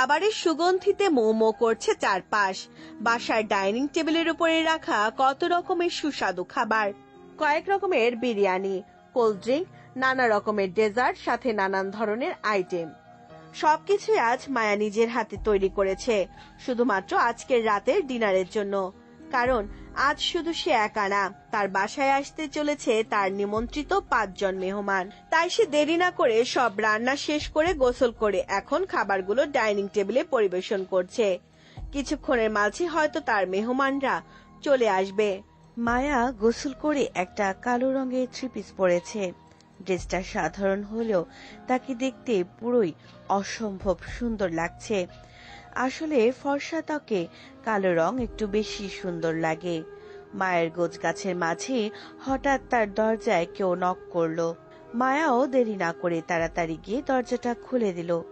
খাবারের সুগন্ধিতে মোমো করছে চারপাশ। বাসার ডাইনিং টেবিলের উপরে রাখা কত রকমের সুস্বাদু খাবার। কয়েক রকমের বিরিয়ানি, কোল্ড ড্রিঙ্ক, নানা রকমের ডেজার্ট, সাথে নানান ধরনের আইটেম। সবকিছু আজ মায়া নিজের হাতে তৈরি করেছে, শুধুমাত্র আজকের রাতের ডিনারের জন্য। কারণ আজ শুধু সে একা না, তার বাসায় আসতে চলেছে তার নিমন্ত্রিত পাঁচজন মেহমান। তাই সে দেরি না করে সব রান্না শেষ করে গোসল করে এখন খাবারগুলো ডাইনিং টেবিলে পরিবেশন করছে। কিছুক্ষণের মাঝে হয়তো তার মেহমানরা চলে আসবে। মায়া গোসল করে একটা কালো রঙের থ্রি পিস পরেছে। ড্রেসটা সাধারণ হলেও তাকে দেখতে পুরোই অসম্ভব সুন্দর লাগছে। আসলে ফর্সা ত্বকে কালো রং একটু বেশি সুন্দর লাগে। মায়ের গোছ গাছের মাঝে হঠাৎ তার দরজায় কেউ নক করল। মায়াও দেরি না করে তাড়াতাড়ি গিয়ে দরজাটা খুলে দিল।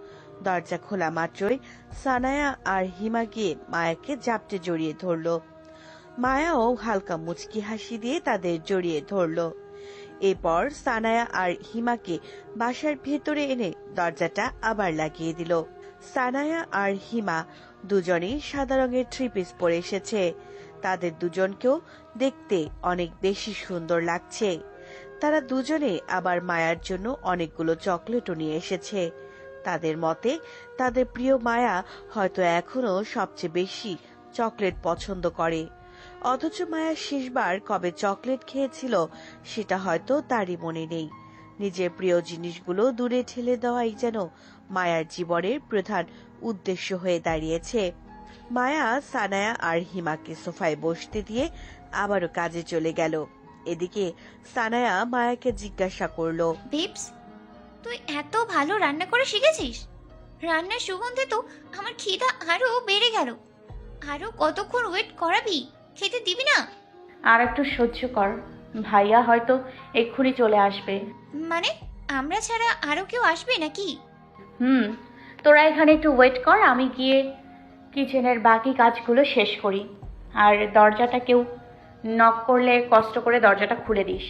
দরজা খোলা মাত্রই সানায়া আর হিমা গিয়ে মায়াকে জাপটে জড়িয়ে ধরলো। মায়াও হালকা মুচকি হাসি দিয়ে তাদের জড়িয়ে ধরলো। এরপর সানায়া আর হিমাকে বাসার ভেতরে এনে দরজাটা আবার লাগিয়ে দিল। সানায়া আর হিমা দুজনেই সাদা রঙের থ্রি পিস পরে এসেছে। তাদের দুজনকেও দেখতে অনেক বেশি সুন্দর লাগছে। তারা দুজনে আবার মায়ার জন্য অনেকগুলো চকলেটও নিয়ে এসেছে। তাদের মতে, তাদের প্রিয় মায়া হয়তো এখনও সবচেয়ে বেশি চকলেট পছন্দ করে। অথচ মায়া শেষবার কবে চকলেট খেয়েছিল, সেটা হয়তো তারই মনে নেই। নিজের প্রিয় জিনিসগুলো দূরে ঠেলে দেওয়াই যেন মায়ার জীবনের প্রধান উদ্দেশ্য হয়ে দাঁড়িয়েছে। মায়া সানায়া আর হিমাকে সোফায় বসতে দিয়ে আবারও কাজে চলে গেল। এদিকে সানায়া মায়াকে জিজ্ঞাসা করল বেবস তুই এত ভালো রান্না করে শিখেছিস? রান্নার সুগন্ধে তো আমার খিদা আরও বেড়ে গেল। আরও কতক্ষণ ওয়েট করাবি? খেতে দিবি না? আর একটু সহ্য কর ভাইয়া হয়তো এক্ষুনি চলে আসবে। মানে আমরা ছাড়া আরও কেউ আসবে নাকি? হুম তোরা এখানে একটু ওয়েট কর আমি গিয়ে কিচেনের বাকি কাজগুলো শেষ করি। আর দরজাটা কেউ নক করলে কষ্ট করে দরজাটা খুলে দিস।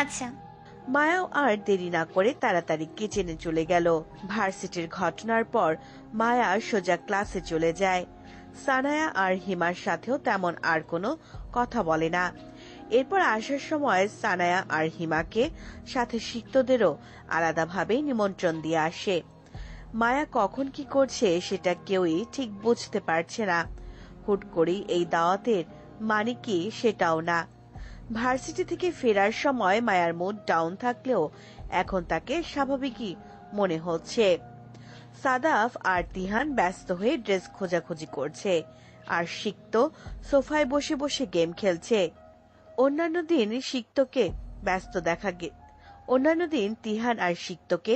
আচ্ছা। মায়াও আর দেরি না করে তাড়াতাড়ি কিচেনে চলে গেল। ভার্সিটির ঘটনার পর মায়া সোজা ক্লাসে চলে যায়। সানায়া আর হিমার সাথেও তেমন আর কোনো কথা বলে না। এরপর আসার সময় সানায়া আর হিমাকে সাথে সিক্তদেরও আলাদাভাবে নিমন্ত্রণ দিয়ে আসে। মায়া কখন কি করছে সেটা কেউই ঠিক বুঝতে পারছে না। হুট করেই এই দাওয়াতের মানে কি সেটাও না। ভার্সিটি থেকে ফেরার সময় মায়ার মুড ডাউন থাকলেও এখন তাকে স্বাভাবিকই মনে হচ্ছে। সাদাফ আর তিহান ব্যস্ত হয়ে ড্রেস খোঁজাখুঁজি করছে আর সিক্ত সোফায় বসে বসে গেম খেলছে। অন্যান্য দিন সিক্তকে ব্যস্ত দেখা অন্যান্য দিন তিহান আর সিক্তকে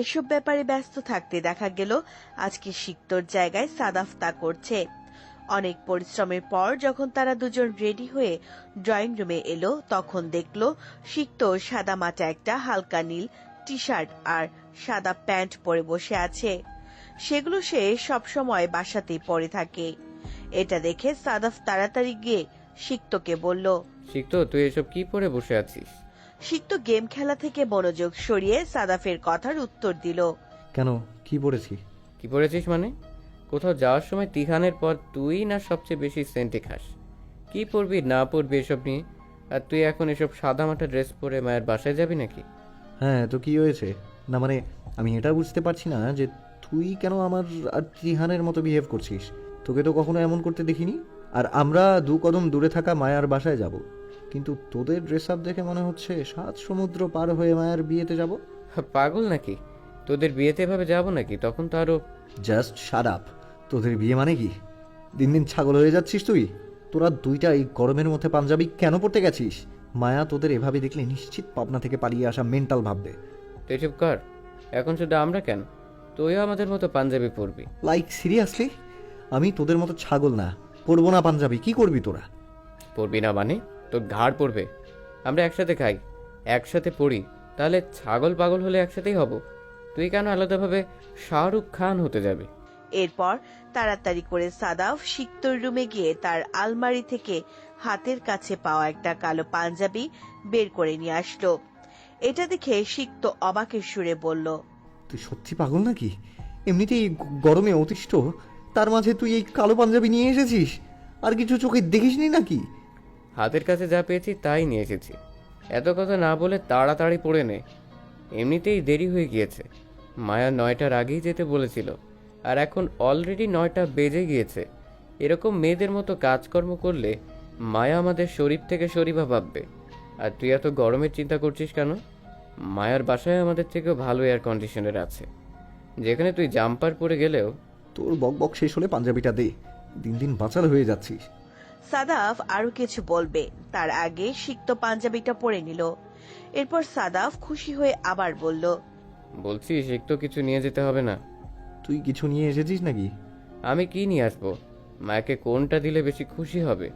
এসব ব্যাপারে ব্যস্ত থাকতে দেখা গেল। আজকে সিক্তর জায়গায় সাদাফ তা করছে। অনেক পরিশ্রমের পর যখন তারা দুজন রেডি হয়ে ড্রয়িং রুমে এলো, তখন দেখল সিক্ত সাদা মাটা একটা হালকা নীল টি শার্ট আর সাদা প্যান্ট পরে বসে আছে। সেগুলো সে সবসময় বাসাতেই পরে থাকে। এটা দেখে সাদাফ তাড়াতাড়ি গিয়ে সিক্তকে বলল শিখতো তুই এসব কি পরে বসে আছিস? সিক্ত গেম খেলা থেকে মনোযোগ সরিয়ে সাদাফের কথার উত্তর দিল। কেন? কি পড়েছি কি পরেছিস মানে? কোথাও যাওয়ার সময় তিহানের পর তুই না সবচেয়ে বেশি সেন্টে খাস? কি পরবি না পরবি এসব নিয়ে? আর তুই এখন এসব সাদামাটা ড্রেস পরে মায়ের বাসায় যাবি নাকি? হ্যাঁ তো কি হয়েছে? না মানে আমি এটা বুঝতে পারছি না যে তুই কেন আমার আর তিহানের মতো বিহেভ করছিস? তোকে তো কখনো এমন করতে দেখিনি? আর আমরা দু কদম দূরে থাকা মায়ার বাসায় যাব। কিন্তু তোদের ড্রেস আপ দেখে মনে হচ্ছে সাত সমুদ্র পার হয়ে মায়ার বিয়েতে যাব? পাগল নাকি? তোদের বিয়েতে এভাবে যাব নাকি? তখন তো আরও জাস্ট শাট আপ তোদের বিয়ে মানে কি? দিন দিন ছাগল হয়ে যাচ্ছিস তুই? তোরা দুইটা এই গরমের মধ্যে পাঞ্জাবি কেন পড়তে গেছিস? মায়া তোদের এভাবে দেখলে নিশ্চিত পাবনা থেকে পালিয়ে আসা মেন্টাল ভাববে। তুই চুপ কর। এখন শুধু আমরা কেন? তুইও আমাদের মতো পাঞ্জাবি পরবি। লাইক সিরিয়াসলি আমি তোদের মতো ছাগল না। পরবো না পাঞ্জাবি। কি করবি তোরা? পরবি না মানে? তোর ঘাড় পড়বে। আমরা একসাথে খাই একসাথে পড়ি তাহলে ছাগল পাগল হলে একসাথেই হব। তুই কেন আলাদাভাবে শাহরুখ খান হতে যাবে? এরপর তাড়াতাড়ি করে সাদাফ সিক্তর রুমে গিয়ে তার আলমারি থেকে হাতের কাছে পাওয়া একটা কালো পাঞ্জাবি বের করে নিয়ে আসলো। এটা দেখে সিক্ত অবাকের সুরে বলল তুই সত্যি পাগল নাকি? এমনিতেই গরমে অতিষ্ঠ তার মাঝে তুই এই কালো পাঞ্জাবি নিয়ে এসেছিস? আর কিছু চোখে দেখিসনি নাকি? হাতের কাছে যা পেয়েছি তাই নিয়ে এসেছি। এত কথা না বলে তাড়াতাড়ি পড়ে নে। এমনিতেই দেরি হয়ে গিয়েছে। মায়া নয়টার আগেই যেতে বলেছিল, আর এখন অলরেডি নয়টা বেজে গিয়েছে। এরকম মেয়েদের মতো কাজকর্ম করলে মায়া আমাদের শরীর থেকে শরীফা ভাববে। আর তুই এত গরমের চিন্তা করছিস কেন? মায়ার বাসায় আমাদের থেকেও ভালো এয়ার কন্ডিশনার আছে। যেখানে তুই জাম্পার পরে গেলেও তোর বক বক শেষ হলে পাঞ্জাবিটা দে। দিন দিন বাঁচাল হয়ে যাচ্ছিস। সাদাফ আরও কিছু বলবে। তার আগে সিক্ত পাঞ্জাবিটা পরে নিল। এরপর সাদাফ খুশি হয়ে আবার বলল বলছিস একটু কিছু নিয়ে যেতে হবে না। তুই কিছু নিয়ে এসেছিস নাকি? আমি কি নিয়ে আসব? মায়াকে কোনটা দিলে বেশি খুশি হবে?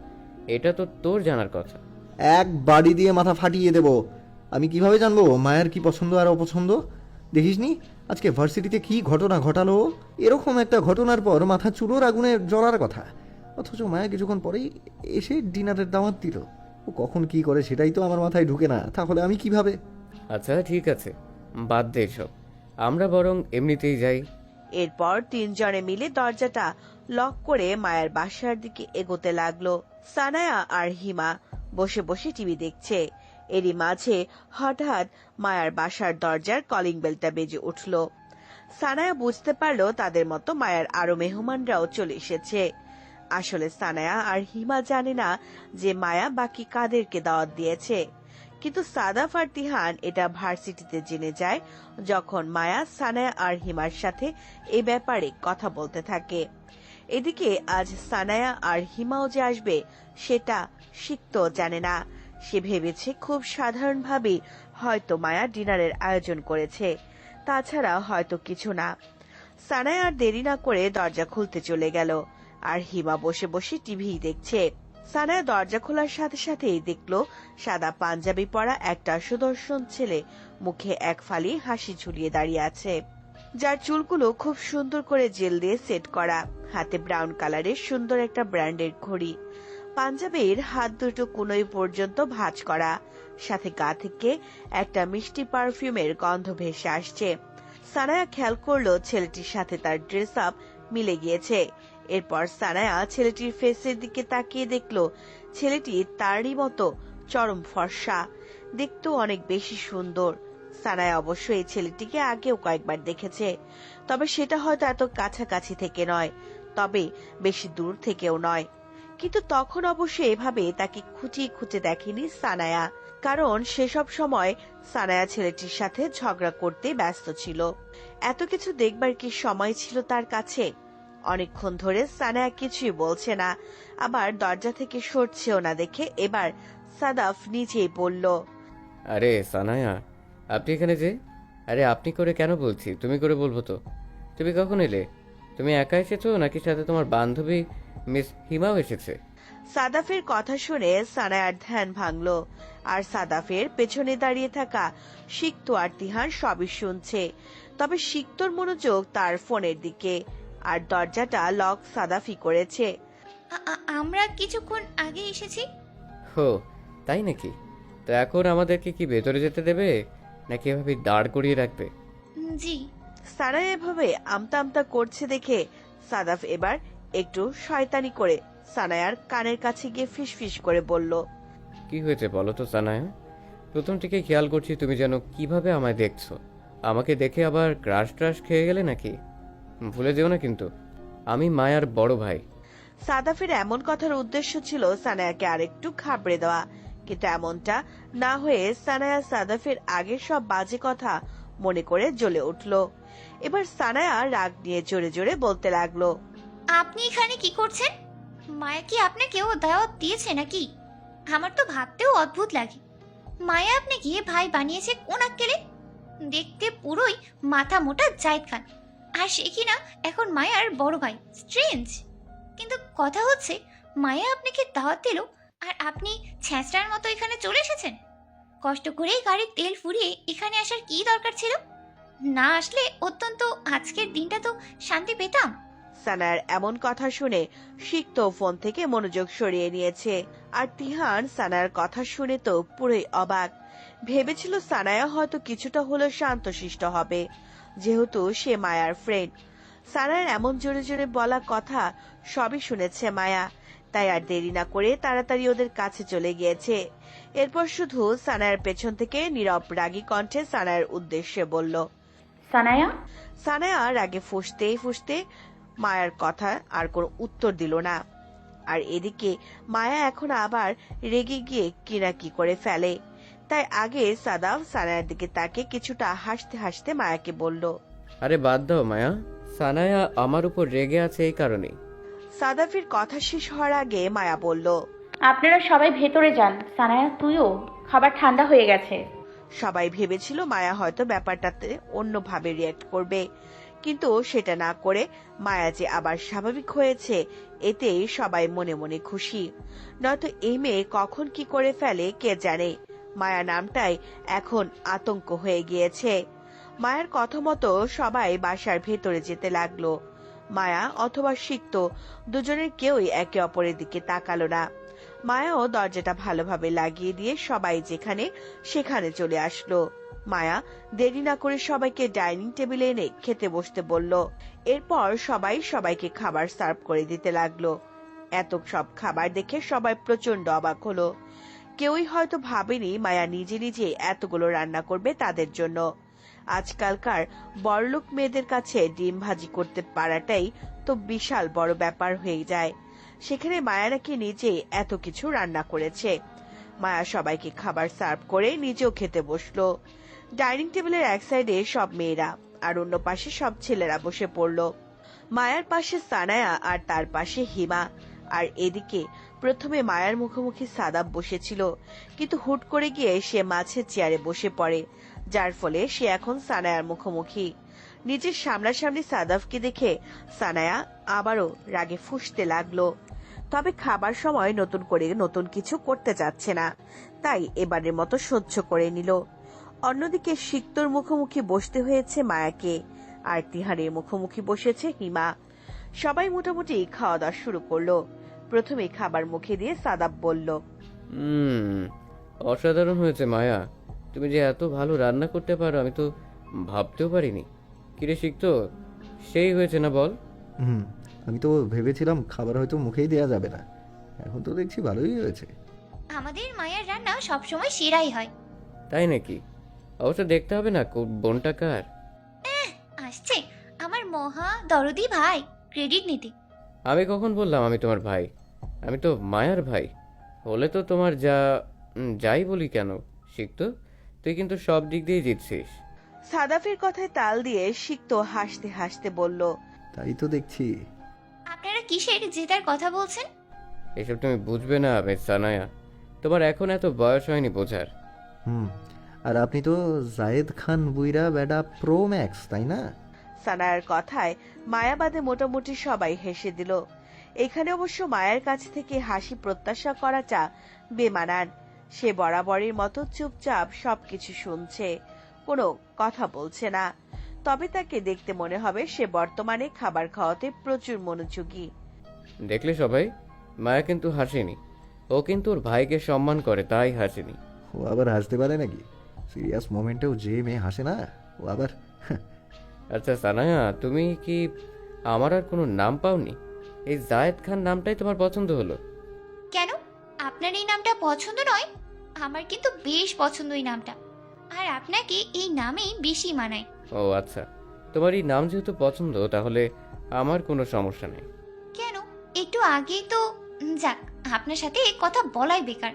এটা তো তোর জানার কথা। এক বাড়ি দিয়ে মাথা ফাটিয়ে দেব। আমি কীভাবে জানব মায়ের কি পছন্দ আর অপছন্দ? দেখিসনি আজকে ভার্সিটিতে কি ঘটনা ঘটালো? এরকম একটা ঘটনার পর মাথা চুলোর আগুনে জ্বলার কথা। অথচ মায়া কিছুক্ষণ পরেই এসে ডিনারের দাওয়াত দিল। ও কখন কি করে সেটাই তো আমার মাথায় ঢুকে না তাহলে আমি কীভাবে? আচ্ছা ঠিক আছে। বাদ দে সব আমরা বরং এমনিতেই যাই। এরপর তিনজনে মিলে দরজাটা লক করে মায়ের বাসার দিকে এগোতে লাগল সানায়া আর হিমা। বসে বসে টিভি দেখছে। এরই মাঝে হঠাৎ মায়ার বাসার দরজার কলিং বেলটা বেজে উঠল। সানায়া বুঝতে পারল তাদের মতো মায়ের আরও মেহমানরাও চলে এসেছে। আসলে সানায়া আর হিমা জানে না যে মায়া বাকি কাদেরকে দাওয়াত দিয়েছে। কিন্তু সাদাফ আর তিহান এটা ভার্সিটিতে জেনে যায় যখন মায়া, সানায়া আর হিমার সাথে এ ব্যাপারে কথা বলতে থাকে। এদিকে আজ সানায়া আর হিমাও যে আসবে, সেটা শিখতো জানে না। সে ভেবেছে খুব সাধারণভাবে হয়তো মায়া ডিনারের আয়োজন করেছে। তাছাড়া হয়তো কিছু না। সানায়া আর দেরি না করে দরজা খুলতে চলে গেল। আর হিমা বসে বসে টিভি দেখছে। সানায়া দরজা খোলার সাথে সাথেই দেখল সাদা পাঞ্জাবি পরা একটা সুদর্শন ছেলে মুখে এক ফালি হাসি ঝুলিয়ে দাঁড়িয়ে আছে। যার চুলগুলো খুব সুন্দর করে জেল দিয়ে সেট করা, হাতে ব্রাউন কালারের সুন্দর একটা ব্র্যান্ডের ঘড়ি। পাঞ্জাবির হাত দুটো কোনোই পর্যন্ত ভাঁজ করা, সাথে গা থেকে একটা মিষ্টি পারফিউমের গন্ধ ভেসে আসছে। সানায়া খেয়াল করল ছেলেটির সাথে তার ড্রেস আপ মিলে গিয়েছে। এরপর সানায়া ছেলেটির ফেসের দিকে তাকিয়ে দেখল ছেলেটি তারই মতো চরম ফর্সা। দেখতেও অনেক বেশি সুন্দর। সানায়া অবশ্য এই ছেলেটিকে আগেও কয়েকবার দেখেছে। তবে সেটা হয়তো এত কাছাকাছি থেকে নয়, তবে বেশি দূর থেকেও নয়। কিন্তু তখন অবশ্য এভাবে তাকে খুঁটিয়ে খুঁজে দেখেনি সানায়া কারণ সেসব সময় সানায়া ছেলেটির সাথে ঝগড়া করতে ব্যস্ত ছিল। এত কিছু দেখবার কি সময় ছিল তার কাছে? অনেকক্ষণ ধরে সানায়া কিছুই বলছে না। আবার দরজা থেকে সরছেও না দেখে এবার সাদাফ নিজেই বলল আরে সানায়া আপনি এখানে যে? আরে আপনি করে কেন বলছি? তুমি করে বলব তো। তুমি কখন এলে? তুমি একা এসেছ নাকি সাথে তোমার বান্ধবী মিস হিমাও এসেছে? সাদাফের কথা শুনে সানায়ার ধ্যান ভাঙলো আর সাদাফের পেছনে দাঁড়িয়ে থাকা সিক্ত আর তিহান সবই শুনছে। তবে সিক্তর মনোযোগ তার ফোনের দিকে। আর দরজাটা লক সাদাফি করেছে। আ- আ- আমরা কিছুক্ষণ আগে এসেছি। হো তাই নাকি? তো এখন আমাদেরকে কি ভেতরে যেতে দেবে নাকি এভাবে দাঁড় করিয়ে রাখবে? উম, জি। সানায়া এভাবে আমতা আমতা করছে দেখে সাদাফ এবার একটু শয়তানি করে সানায়ার কানের কাছে গিয়ে ফিসফিস করে বলল কি হয়েছে বলো তো সানায়া? প্রথম থেকে খেয়াল করছি তুমি যেন কীভাবে আমায় দেখছ। আমাকে দেখে আবার ক্রাশ ট্রাশ খেয়ে গেলে নাকি? ভুলে যেও না কিন্তু। আমি মায়ার বড় ভাই। সাদাফের এমন কথার উদ্দেশ্য ছিল সানায়াকে আরেকটু খাবড়ে দেওয়া। কিন্তু এমনটা না হয়ে সানায়া সাদাফের আগের সব বাজে কথা মনে করে জ্বলে উঠল। এবার সানায়া রাগ নিয়ে জোরে জোরে বলতে লাগল আপনি এখানে কি করছেন? মায়া কি আপনাকেও দাওয়াত দিয়েছে নাকি? আমার তো ভাবতেও অদ্ভুত লাগে। মায়া আপনাকে ভাই বানিয়েছে কোন আক্কেলে দেখতে পুরোই মাথা মোটা জায়েদ খান। আর সে কিনা এখন মায়ার বড় ভাই। স্ট্রেঞ্জ কিন্তু কথা হচ্ছে, মায়া আপনাকে দাওয়াত দিল আর আপনি ছ্যাঁচড়ার মতো এখানে চলে এসেছেন? কষ্ট করে গাড়ির তেল ফুরিয়ে এখানে আসার কি দরকার ছিল? না আসলে অত্যন্ত আজকের দিনটা তো শান্তি পেতাম। সানায়ার এমন কথা শুনে সিক্ত ফোন থেকে মনোযোগ সরিয়ে নিয়েছে আর তিহান সানায়ার কথা শুনে তো পুরোই অবাক। ভেবেছিল সানায়া হয়তো কিছুটা হলেও শান্তশিষ্ট হবে। যেহেতু সে মায়ার ফ্রেন্ড সানার এমন জোরে জোরে বলা কথা সবই শুনেছে মায়া। তাই আর দেরি না করে তাড়াতাড়ি ওদের কাছে চলে গিয়েছে। এরপর শুধু সানায়ার পেছন থেকে নীরব রাগী কণ্ঠে সানায়ার উদ্দেশ্যে বলল সানায়া? সানায়া রাগে ফুসতে ফুসতে মায়ার কথা আর কোনো উত্তর দিল না। আর এদিকে মায়া এখন আবার রেগে গিয়ে কিনা কি করে ফেলে। তাই আগে সাদাব সানায়ার দিকে তাকে কিছুটা হাসতে হাসতে মায়াকে বলল আরে বাদ দাও মায়া। সানায়া আমার উপর রেগে আছে এই কারণেই। সাদাফির কথা শেষ হওয়ার আগে মায়া বলল আপনারা সবাই ভেতরে যান। সানায়া তুইও? খাবার ঠান্ডা হয়ে গেছে। সবাই ভেবেছিল মায়া হয়তো ব্যাপারটাতে অন্যভাবে রিয়াক্ট করবে। কিন্তু সেটা না করে মায়া যে আবার স্বাভাবিক হয়েছে এতে সবাই মনে মনে খুশি। নয়তো এই মেয়ে কখন কি করে ফেলে কে জানে? মায়া নামটাই এখন আতঙ্ক হয়ে গিয়েছে। মায়ের কথা মতো সবাই বাসার ভেতরে যেতে লাগল। মায়া অথবা সিক্ত দুজনের কেউই একে অপরের দিকে তাকালো না। মায়াও দরজাটা ভালোভাবে লাগিয়ে দিয়ে সবাই যেখানে সেখানে চলে আসলো। মায়া দেরি না করে সবাইকে ডাইনিং টেবিলে এনে খেতে বসতে বলল। এরপর সবাই সবাইকে খাবার সার্ভ করে দিতে লাগল। এত সব খাবার দেখে সবাই প্রচণ্ড অবাক হলো। কেউই হয়তো ভাবেনি মায়া নিজে নিজে এতগুলো রান্না করবে তাদের জন্য। আজকালকার বড়লোক মেয়েদের কাছে ডিম ভাজি করতে পারাটাই তো বিশাল বড় ব্যাপার হয়ে যায়। সেখানে মায়া নাকি নিজে এত কিছু রান্না করেছে। মায়া সবাইকে খাবার সার্ভ করে নিজেও খেতে বসল। ডাইনিং টেবিলের এক সাইডে সব মেয়েরা আর অন্য পাশে সব ছেলেরা বসে পড়ল। মায়ার পাশে সানায়া আর তার পাশে হিমা। আর এদিকে প্রথমে মায়ার মুখোমুখি সাদাব বসেছিল, কিন্তু হুট করে গিয়ে সে মাছের চেয়ারে বসে পড়ে, যার ফলে সে এখন সানায়ার মুখোমুখি। নিজের সামনাসামনি সাদাফকে দেখে সানায়া আবারও রাগে ফুঁসতে লাগল। তবে খাবার সময় নতুন করে নতুন কিছু করতে যাচ্ছে না, তাই এবারের মতো সহ্য করে নিল। অন্যদিকে সিক্তর মুখোমুখি বসতে হয়েছে মায়াকে, আর তিহারের মুখোমুখি বসেছে হিমা। সবাই মোটামুটি খাওয়া দাওয়া শুরু করল। প্রথমে খাবার মুখে দিয়ে সাদাব বলল হুম অসাধারণ হয়েছে মায়া। তুমি যে এত ভালো রান্না করতে পারো আমি তো ভাবতেও পারিনি। কিরে শিখতো সেই হয়েছে না বল? হুম আমি তো ভেবেছিলাম খাবার হয়তো মুখেই দেওয়া যাবে না। এখন তো দেখছি ভালোই হয়েছে। আমাদের মায়ের রান্না সবসময় সেরাই হয়। তাই নাকি? অবশ্য দেখতে হবে না কো- বোনটা কার? আসছে। আমার মহা দরদি ভাই ক্রেডিট নিতে। আমি কখন বললাম আমি তোমার ভাই? আমি তো মায়ার ভাই। হলে তো তোমার যা যাই বলি কেন? শিখতো তুই কিন্তু সব দিক দিয়েই জিতছিস। সাদাফের কথায় তাল দিয়ে সিক্ত হাসতে হাসতে বলল তাই তো দেখছি। আপনারা কিসের জেতার কথা বলছেন? এসব তুমি বুঝবে না মিস সানায়া। তোমার এখন এত বয়স হয়নি বোঝার। হুম আর আপনি তো জায়েদ খান বুইরা বেডা প্রো ম্যাক্স তাই না? সানায়ার কথায় মায়াবাদে মোটামুটি সবাই হেসে দিল। এখানে অবশ্য মায়ের কাছ থেকে হাসি প্রত্যাশা করাটা বেমানান। সে বরাবরের মতো চুপচাপ সবকিছু শুনছে কোনো কথা বলছে না। তবে তাকে দেখতে মনে হবে সে বর্তমানে খাবার খাওয়াতে প্রচুর মনোযোগী। দেখলে সবাই মায়া কিন্তু হাসেনি। ও কিন্তু ওর ভাইকে সম্মান করে তাই হাসেনি। ও আবার হাসতে পারে নাকি? সিরিয়াস মোমেন্টেও যে মেয়ে হাসে না ও আবার আচ্ছা সানায়া তুমি কি আমার আর কোনো নাম পাওনি? এই জায়েদ খান নামটাই তোমার পছন্দ হলো। কেন? আপনার এই নামটা পছন্দ নয়? আমার কিন্তু বেশ পছন্দ এই নামটা। আর আপনাকে এই নামেই বেশি মানায়। ও আচ্ছা। তোমার এই নাম যেহেতু পছন্দ তাহলে আমার কোনো সমস্যা নেই। কেন? একটু আগেই তো যাক আপনার সাথে এই কথা বলাই বেকার।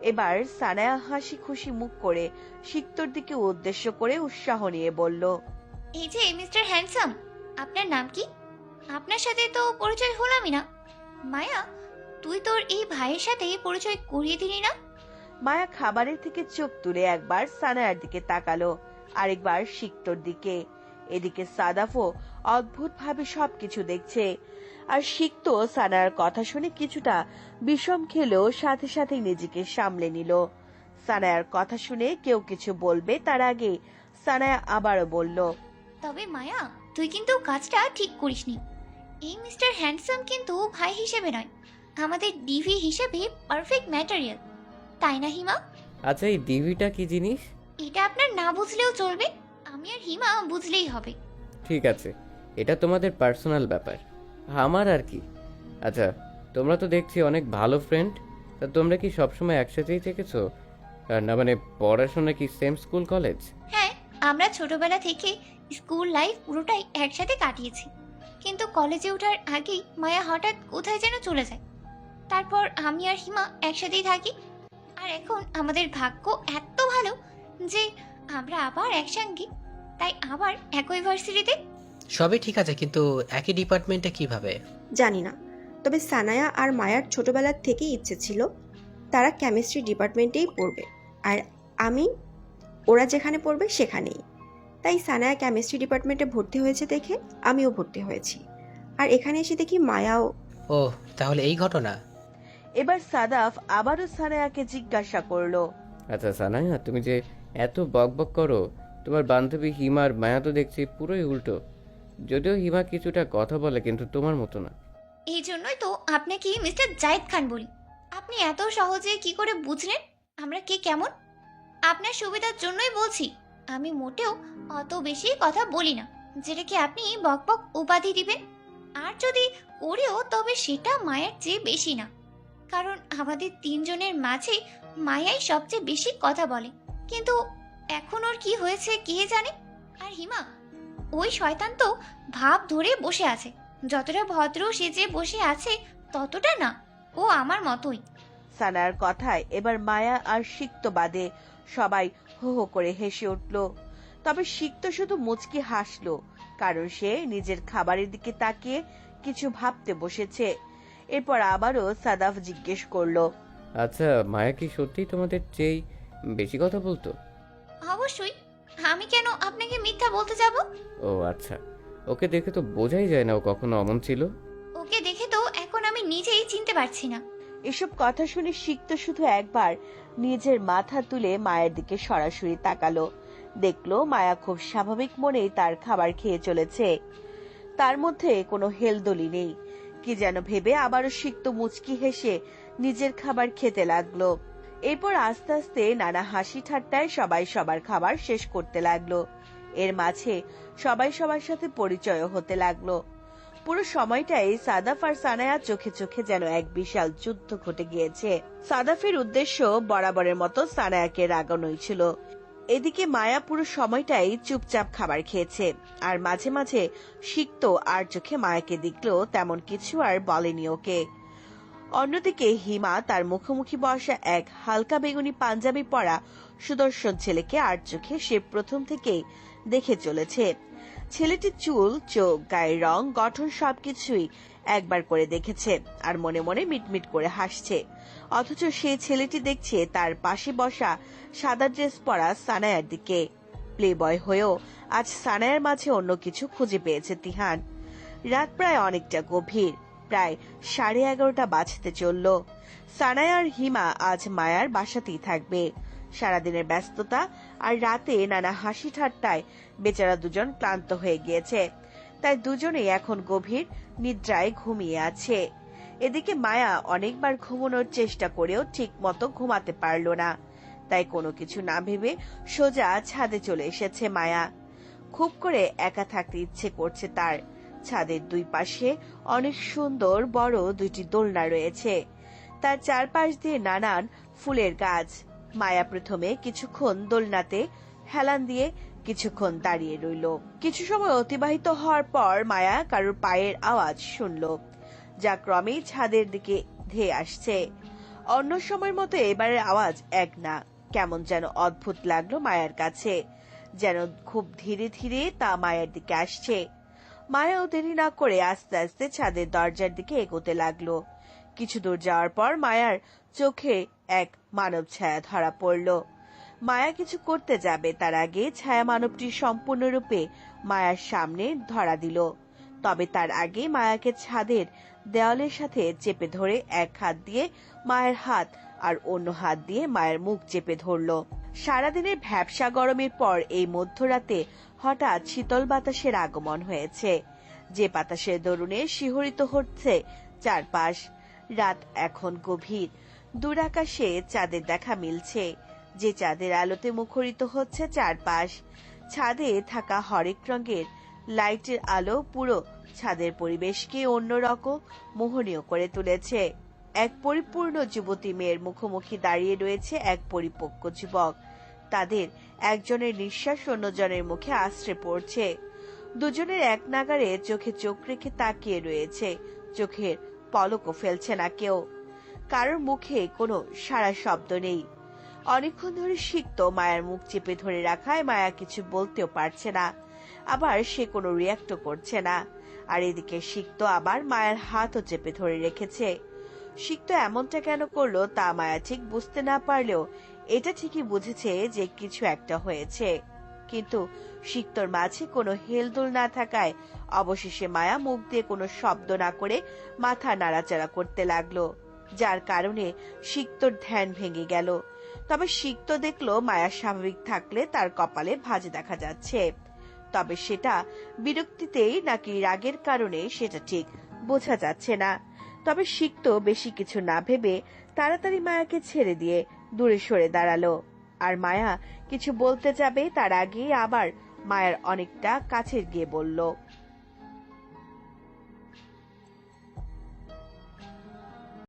এবার সানায়া হাসি খুশি মুখ করে সিক্তর দিকে উদ্দেশ্য করে উৎসাহ নিয়ে বলল এই যে, মিস্টার হ্যান্ডসাম, আপনার নাম কি? আপনার সাথে তো পরিচয় হলামই না। মায়া, তুই তোর এই ভাইয়ের সাথে পরিচয় করিয়ে দিলি না? মায়া খাবারের থেকে চোখ তুলে একবার সানায়ার দিকে তাকালো, আরেকবার সিক্তর দিকে। এদিকে সাদাফও অদ্ভুত ভাবে সবকিছু দেখছে, আর সিক্ত সানায়ার কথা শুনে কিছুটা বিষম খেলেও সাথে সাথে নিজেকে সামলে নিল। সানায়ার কথা শুনে কেউ কিছু বলবে তার আগে সানায়া আবারও বলল তবে মায়া তুই কিন্তু কাজটা ঠিক করিসনি। এই মিস্টার হ্যান্ডসাম কিন্তু ভাই হিসেবে নয় আমাদের ডিভি হিসেবে পারফেক্ট ম্যাটেরিয়াল। তাই না হিমা? আচ্ছা এই ডিভিটা কি জিনিস? এটা আপনার না বুঝলেও চলবে আমি আর হিমা বুঝলেই হবে। ঠিক আছে এটা তোমাদের পার্সোনাল ব্যাপার আমার আর কি। আচ্ছা তোমরা তো দেখছি অনেক ভালো ফ্রেন্ড তা তোমরা কি সবসময় একসাথেই থেকেছো? আর না মানে পড়াশোনা কি সেম স্কুল কলেজ হ্যাঁ আমরা ছোটবেলা থেকে স্কুল লাইফ পুরোটাই একসাথে কাটিয়েছি। কিন্তু কলেজে ওঠার আগেই মায়া হঠাৎ কোথায় যেন চলে যায়। তারপর আমি আর হিমা একসাথেই থাকি। আর এখন আমাদের ভাগ্য এত ভালো যে আমরা আবার একসঙ্গে তাই আবার একই ভার্সিটিতে। সবই ঠিক আছে কিন্তু একই ডিপার্টমেন্টে কীভাবে? জানি না। তবে সানায়া আর মায়ার ছোটবেলার থেকেই ইচ্ছে ছিল তারা কেমিস্ট্রি ডিপার্টমেন্টেই পড়বে। আর আমি ওরা যেখানে পড়বে সেখানেই। তাই সানায়া কেমিস্ট্রি ডিপার্টমেন্টে ভর্তি হয়েছে দেখে আমিও ভর্তি হয়েছি। আর এখানে এসে দেখি মায়াও। ও তাহলে এই ঘটনা? এবার সাদাফ আবারও সানায়াকে জিজ্ঞাসা করল। আচ্ছা সানায়া তুমি যে এত বকবক করো তোমার বান্ধবী হিমার মায়া তো দেখছি পুরোই উল্টো। যদিও হিমা কিছুটা কথা বলে কিন্তু তোমার মতো না। এই জন্যই তো আপনাকে মিস্টার জাহিদ খান বলি। আপনি এত সহজে কি করে বুঝলেন? আমরা কে কেমন? আপনার সুবিধার জন্যই বলছি। আমি মোটেও অত বেশি কথা বলি না। যেটাকে আপনি বকবক উপাধি দিবেন। আর যদি করেও, তবে সেটা মায়ের চেয়ে বেশি না। কারণ আমাদের তিনজনের মাঝে মায়াই সবচেয়ে বেশি কথা বলে। কিন্তু এখন ওর কি হয়েছে কে জানে? আর হিমা, ওই শয়তান তো ভাব ধরে বসে আছে। যতটা ভদ্র সেজে বসে আছে, ততটা না। ও আমার মতোই। সানার কথায় এবার মায়া আর সিক্ত বাদে সবাই হো হো করে হেসে উঠল। তবে সিক্ত শুধু মুচকি হাসলো কারণ সে নিজের খাবারের দিকে তাকিয়ে কিছু ভাবতে বসেছে। এরপর আবারও সাদাফ জিজ্ঞেস করল আচ্ছা মায়া কি সত্যিই তোমাদের চেয়েই বেশি কথা বলতো? অবশ্যই। আমি কেন আপনাকে মিথ্যা বলতে যাব? ও আচ্ছা। ওকে দেখে তো বোঝাই যায় না ও কখনো অমন ছিল। ওকে দেখে তো এখন আমি নিজেই চিনতে পারছি না। এসব কথা শুনে সিক্ত শুধু একবার নিজের মাথা তুলে মায়ের দিকে সরাসরি তাকালো। দেখল, মায়া খুব স্বাভাবিক মনেই তার খাবার খেয়ে চলেছে। তার মধ্যে কোনো হেলদোলি নেই। কি যেন ভেবে আবারও সিক্ত মুচকি হেসে নিজের খাবার খেতে লাগল। এরপর আস্তে আস্তে নানা হাসি ঠাট্টায় সবাই সবার খাবার শেষ করতে লাগল। এর মাঝে সবাই সবার সাথে পরিচয় হতে লাগল। পুরো সময়টাই সাদাফ আর সানায়া চোখে চোখে যেন এক বিশাল যুদ্ধ ঘটে গিয়েছে। সাদাফের উদ্দেশ্য বরাবরের মতো সানায়াকে রাগানোই ছিল। এদিকে মায়া পুরো সময়টাই চুপচাপ খাবার খেয়েছে, আর মাঝে মাঝে সিক্ত আর চোখে মায়াকে দেখলেও তেমন কিছু আর বলেনি ওকে। অন্যদিকে হিমা তার মুখোমুখি বসা এক হালকা বেগুনি পাঞ্জাবি পরা সুদর্শন ছেলেকে আর চোখে সে প্রথম থেকেই দেখে চলেছে। ছেলেটির চুল, চোখ, গায়ের রং, গঠন সবকিছুই একবার করে দেখেছে আর মনে মনে মিটমিট করে হাসছে। অথচ সেই ছেলেটি দেখছে তার পাশে বসা সাদা ড্রেস পরা সানায়ার দিকে। প্লে বয় হয়েও আজ সানায়ার মাঝে অন্য কিছু খুঁজে পেয়েছে তিহান। রাত প্রায় অনেকটা গভীর, প্রায় সাড়ে এগারোটা বাজতে চলল। সানায়ার, হিমা আজ মায়ার বাসাতেই থাকবে। সারাদিনের ব্যস্ততা আর রাতে নানা হাসি ঠাট্টায় বেচারা দুজন ক্লান্ত হয়ে গিয়েছে। তাই দুজনেই এখন গভীর নিদ্রায় ঘুমিয়ে আছে। এদিকে মায়া অনেকবার ঘুমানোর চেষ্টা করেও ঠিক মতো ঘুমাতে পারল না। তাই কোনো কিছু না ভেবে সোজা ছাদে চলে এসেছে মায়া। খুব করে একা থাকতে ইচ্ছে করছে তার। ছাদের দুই পাশে অনেক সুন্দর বড় দুইটি দোলনা রয়েছে। তার চারপাশ দিয়ে নানান ফুলের গাছ মায়া প্রথমে কিছুক্ষণ দোলনাতে হেলান দিয়ে কিছুক্ষণ দাঁড়িয়ে রইল। কিছু সময় অতিবাহিত হওয়ার পর মায়া কারোর পায়ের আওয়াজ শুনল, যা ক্রমেই ছাদের দিকে ধেয়ে আসছে। অন্য সময়ের মতো এবারের আওয়াজ এক না, কেমন যেন অদ্ভুত লাগল মায়ার কাছে, যেন খুব ধীরে ধীরে তা মায়ের দিকে আসছে। মায়াও দেরি না করে আস্তে আস্তে ছাদের দরজার দিকে এগোতে লাগল। কিছু দূর যাওয়ার পর মায়ার চোখে এক মানব ছায়া ধরা পড়ল। মায়া কিছু করতে যাবে তার আগে ছায়া মানবটি সম্পূর্ণরূপে মায়ার সামনে ধরা দিল। তবে তার আগে মায়াকে ছাদের দেওয়ালের সাথে চেপে ধরে এক হাত দিয়ে মায়ের হাত আর অন্য হাত দিয়ে মায়ের মুখ চেপে ধরল। সারাদিনের ভ্যাবসা গরমের পর এই মধ্যরাতে হঠাৎ শীতল বাতাসের আগমন হয়েছে। যে বাতাসের দরুনে শিহরিত হচ্ছে চারপাশ। রাত এখন গভীর। দূর আকাশে চাঁদের দেখা মিলছে। যে চাঁদের আলোতে মুখরিত হচ্ছে চারপাশ। ছাদে থাকা হরেক রঙের লাইটের আলো পুরো ছাদের পরিবেশকে অন্যরকম মোহনীয় করে তুলেছে। এক পরিপূর্ণ যুবতী মেয়ের মুখোমুখি দাঁড়িয়ে রয়েছে এক পরিপক্ক যুবক। তাদের একজনের নিঃশ্বাস অন্যজনের মুখে আশ্রে পড়ছে। দুজনের এক নাগারে চোখে চোখ রেখে তাকিয়ে রয়েছে। চোখের পলকও ফেলছে না কেউ। কারোর মুখে কোনো সারা শব্দ নেই। অনেকক্ষণ ধরে সিক্ত মায়ার মুখ চেপে ধরে রাখায় মায়া কিছু বলতেও পারছে না। আবার সে কোনো রিয়াক্টও করছে না। আর এদিকে সিক্ত আবার মায়ের হাতও চেপে ধরে রেখেছে। সিক্ত এমনটা কেন করল তা মায়া ঠিক বুঝতে না পারলেও এটা ঠিকই বুঝেছে যে কিছু একটা হয়েছে। কিন্তু সিক্তর মাঝে কোনো হেলদোল না থাকায় অবশেষে মায়া মুখ দিয়ে কোনো শব্দ না করে মাথা নাড়াচাড়া করতে লাগল। যার কারণে সিক্তর ধ্যান ভেঙে গেল। তবে সিক্ত দেখল মায়া স্বাভাবিক থাকলে তার কপালে ভাঁজে দেখা যাচ্ছে। তবে সেটা বিরক্তিতেই নাকি রাগের কারণে সেটা ঠিক বোঝা যাচ্ছে না। তবে সিক্ত বেশি কিছু না ভেবে তাড়াতাড়ি মায়াকে ছেড়ে দিয়ে দূরে সরে দাঁড়াল। আর মায়া কিছু বলতে যাবে তার আগেই আবার মায়ার অনেকটা কাছে গিয়ে বলল